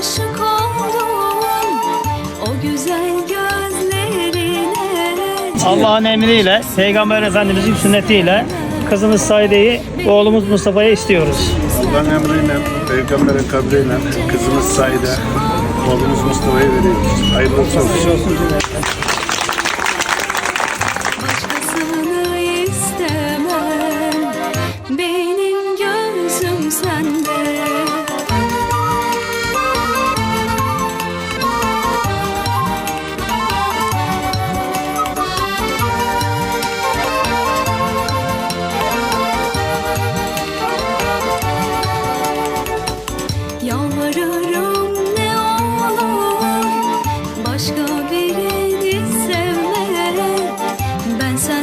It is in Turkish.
Aşık oldum o güzel gözlerine Allah'ın emriyle, Peygamber Efendimizin sünnetiyle kızımız Saide'yi oğlumuz Mustafa'ya istiyoruz. Allah'ın emriyle, peygamberin kabriyle kızımız Saide, oğlumuz Mustafa'yı veriyoruz. Hayırlı olsun. Başkasını istemem Benim gözüm sende